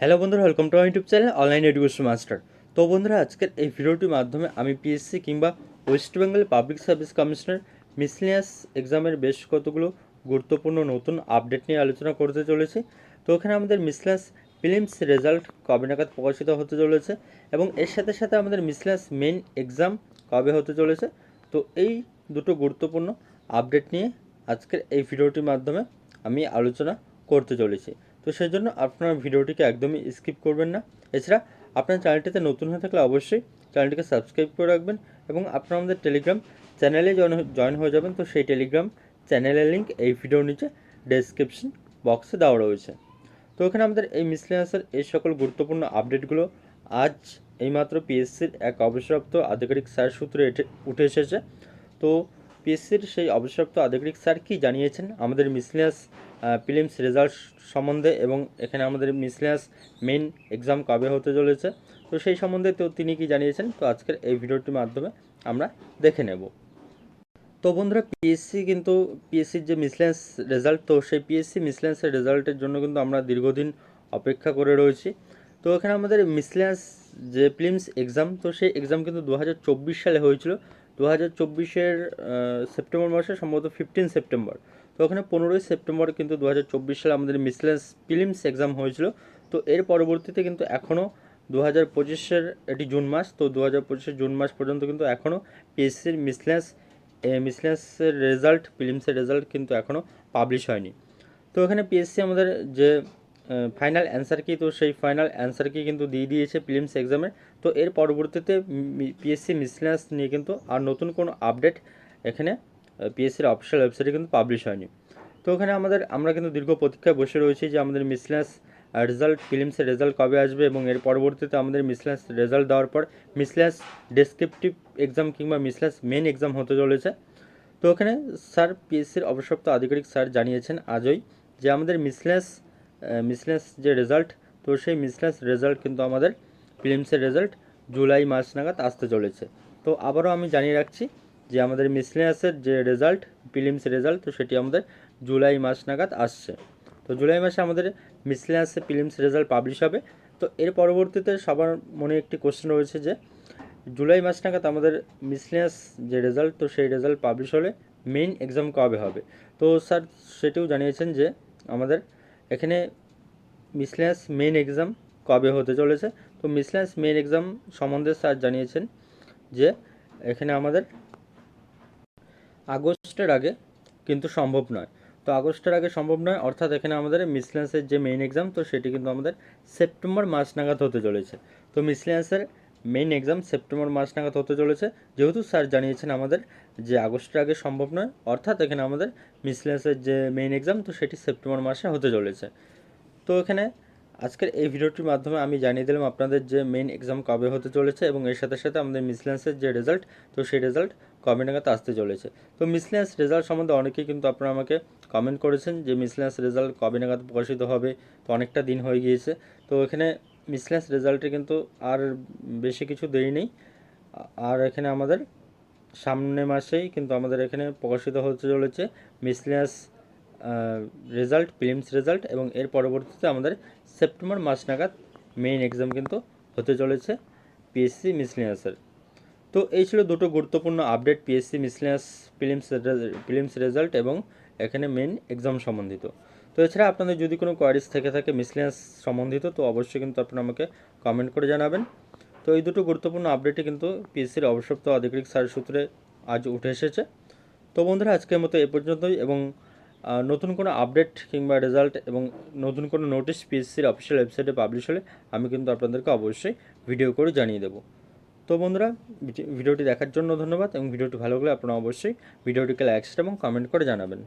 Hello বন্ধুরা welcome to YouTube channel online education master তো বন্ধুরা, আজকের এই ভিডিওটির মাধ্যমে আমি পিএসসি কিংবা ওয়েস্ট বেঙ্গল পাবলিক সার্ভিস কমিশনের মিসলিনিয়াস এক্সামের বেশ কতগুলো গুরুত্বপূর্ণ নতুন আপডেট নিয়ে আলোচনা করতে চলেছি। তো ওখানে আমাদের মিসলিয়াস ফিলিমস রেজাল্ট কবে নাগাদ প্রকাশিত হতে চলেছে এবং এর সাথে সাথে আমাদের মিসলিয়াস মেন এক্সাম কবে হতে চলেছে। তো এই দুটো গুরুত্বপূর্ণ আপডেট নিয়ে আজকের এই ভিডিওটির মাধ্যমে আমি আলোচনা করতে চলেছি। তো সেই জন্য আপনার ভিডিওটিকে একদমই স্কিপ করবেন না। এছাড়া আপনার চ্যানেলটিতে নতুন হয়ে থাকলে অবশ্যই চ্যানেলটিকে সাবস্ক্রাইব করে রাখবেন এবং আপনারা আমাদের টেলিগ্রাম চ্যানেলে জয়েন হয়ে যাবেন। তো সেই টেলিগ্রাম চ্যানেলের লিঙ্ক এই ভিডিওর নিচে ডেসক্রিপশন বক্সে দেওয়া রয়েছে। তো ওখানে আমাদের এই মিসলেনাসের এই সকল গুরুত্বপূর্ণ আপডেটগুলো আজ এইমাত্র পিএসসির এক অবসরপ্রাপ্ত আধিকারিক স্যার সূত্রে উঠে এসেছে। তো পিএসসির সেই অবসরপ্রাপ্ত আধিকারিক স্যার কি জানিয়েছেন? আমাদের মিসলিয়াস প্রিলিমস রেজাল্ট সম্বন্ধে এবং এখানে আমাদের মিসলিয়াস মেন এক্সাম কবে হতে চলেছে। তো সেই সম্বন্ধে তো তিনি কি জানিয়েছেন, তো আজকের এই ভিডিওটির মাধ্যমে আমরা দেখে নেব। তো বন্ধুরা পিএসসি কিন্তু পিএসসির যে মিসলেন্স রেজাল্ট তো সেই পিএসসি মিসলেন্সের রেজাল্টের জন্য কিন্তু আমরা দীর্ঘদিন অপেক্ষা করে রয়েছি। তো এখানে আমাদের মিসলেন্স যে প্রিলিমস এক্সাম তো সেই এক্সাম কিন্তু দু হাজার চব্বিশ সালে হয়েছিল। দু হাজার চব্বিশের সেপ্টেম্বর মাসে সম্ভবত ফিফটিন সেপ্টেম্বর। তো ওখানে পনেরোই সেপ্টেম্বর কিন্তু দু হাজার চব্বিশ সালে আমাদের মিসলেন্স প্রিলিমস এক্সাম হয়েছিল। তো এর পরবর্তীতে কিন্তু এখনও দু হাজার পঁচিশের এটি জুন মাস, তো দু হাজার পঁচিশের জুন মাস পর্যন্ত কিন্তু এখনও পিএসসির মিসলেন্স মিসলেন্সের রেজাল্ট প্রিলিমসের রেজাল্ট কিন্তু এখনও পাবলিশ হয়নি। তো এখানে পিএসসি আমাদের যে ফাইনাল অ্যান্সার কি? তো সেই ফাইনাল অ্যান্সার কি কিন্তু দিয়ে দিয়েছে প্রিলিমস এক্সামে তো এর পরবর্তীতে পিএসসি মিসলেন্স নিয়ে কিন্তু আর নতুন কোনো আপডেট এখানে পিএসসির অফিসিয়াল ওয়েবসাইটে কিন্তু পাবলিশ হয়নি। তো ওখানে আমাদের, আমরা কিন্তু দীর্ঘ প্রতীক্ষায় বসে রয়েছি যে আমাদের মিসলেন্স রেজাল্ট ফিলিমসের রেজাল্ট কবে আসবে এবং এর পরবর্তীতে আমাদের মিসলেন্স রেজাল্ট দেওয়ার পর মিসলেন্স ডেসক্রিপটিভ এক্সাম কিংবা মিসলেন্স মেন এক্সাম হতে চলেছে। তো ওখানে স্যার পিএসসির অবসরপ্রাপ্ত আধিকারিক স্যার জানিয়েছেন আজই যে আমাদের মিসলেন্স মিসলেন্স যে রেজাল্ট তো সেই মিসলেন্স রেজাল্ট কিন্তু আমাদের ফিলিমসের রেজাল্ট জুলাই মাস নাগাদ আসতে চলেছে। তো আবারও আমি জানিয়ে রাখছি যে আমাদের মিসলেন্সের যে রেজাল্ট ফিলিমস রেজাল্ট তো সেটি আমাদের জুলাই মাস নাগাদ আসছে। তো জুলাই মাসে আমাদের মিসলেন্সে ফিলিমস রেজাল্ট পাবলিশ হবে। তো এর পরবর্তীতে সবার মনে একটি কোশ্চেন রয়েছে যে, জুলাই মাস নাগাদ আমাদের মিসলেন্স যে রেজাল্ট তো সেই রেজাল্ট পাবলিশ হলে মেইন এক্সাম কবে হবে? তো স্যার সেটিও জানিয়েছেন যে আমাদের এখানে মিসলেন্স মেন এক্সাম কবে হতে চলেছে? তো মিসলেন্স মেন এক্সাম সম্বন্ধে স্যার জানিয়েছেন যে এখানে আমাদের আগস্টের আগে কিন্তু সম্ভব নয়। তো আগস্টের আগে সম্ভব নয়, অর্থাৎ এখানে আমাদের মিসলেন্সের যে মেইন এক্সাম, তো সেটি কিন্তু আমাদের সেপ্টেম্বর মাস নাগাদ হতে চলেছে। তো মিসলেন্সের মেইন এক্সাম সেপ্টেম্বর মাস নাগাদ হতে চলেছে। যেহেতু স্যার জানিয়েছেন আমাদের যে আগস্টের আগে সম্ভব নয়, অর্থাৎ এখানে আমাদের মিসলেন্সের যে মেইন এক্সাম তো সেটি সেপ্টেম্বর মাসে হতে চলেছে। তো এখানে আজকের এই ভিডিওটির মাধ্যমে আমি জানিয়ে দিলাম আপনাদের যে মেইন এক্সাম কবে হতে চলেছে এবং এর সাথে সাথে আমাদের মিসলেন্সের যে রেজাল্ট তো সেই রেজাল্ট কবে নাগাদ আসতে চলেছে। তো মিসলেন্স রেজাল্ট সম্বন্ধে অনেকেই কিন্তু আপনারা আমাকে কমেন্ট করেছেন যে মিসলেন্স রেজাল্ট কবে নাগাদ প্রকাশিত হবে, তো অনেকটা দিন হয়ে গিয়েছে। তো এখানে মিসলেন্স রেজাল্টে কিন্তু আর বেশি কিছু দেরি নেই। আর এখানে আমাদের সামনে মাসেই কিন্তু আমাদের এখানে প্রকাশিত হতে চলেছে মিসলেন্স রেজাল্ট, প্রিলিমস রেজাল্ট এবং এর পরবর্তীতে আমাদের সেপ্টেম্বর মাস নাগাদ মেইন এক্সাম কিন্তু হতে চলেছে পিএসসি মিসলিনিয়াসের তো এই ছিল দুটো গুরুত্বপূর্ণ update PSC miscellaneous prelims prelims result এবং এখানে মেন এক্সাম সম্বন্ধিত। তো এছাড়া আপনাদের যদি কোনো কোয়ারিজ থেকে থাকে মিসলিনিয়াস সম্বন্ধিত, তো অবশ্যই কিন্তু আপনারা আমাকে কমেন্ট করে জানাবেন। তো এই দুটো গুরুত্বপূর্ণ আপডেটই কিন্তু পিএসসির অবসরপ্রাপ্ত আধিকারিক স্যার সূত্রে আজ উঠে এসেছে। তো বন্ধুরা, আজকের মতো এ পর্যন্তই এবং নতুন কোনো আপডেট কিংবা রেজাল্ট এবং নতুন কোনো নোটিশ পিএসসির অফিসিয়াল ওয়েবসাইটে পাবলিশ হলে আমি কিন্তু আপনাদেরকে অবশ্যই ভিডিও করে জানিয়ে দেবো। তো বন্ধুরা, ভিডিওটি দেখার জন্য ধন্যবাদ এবং ভিডিওটি ভালো লাগলে আপনারা অবশ্যই ভিডিওটিকে লাইক এবং কমেন্ট করে জানাবেন।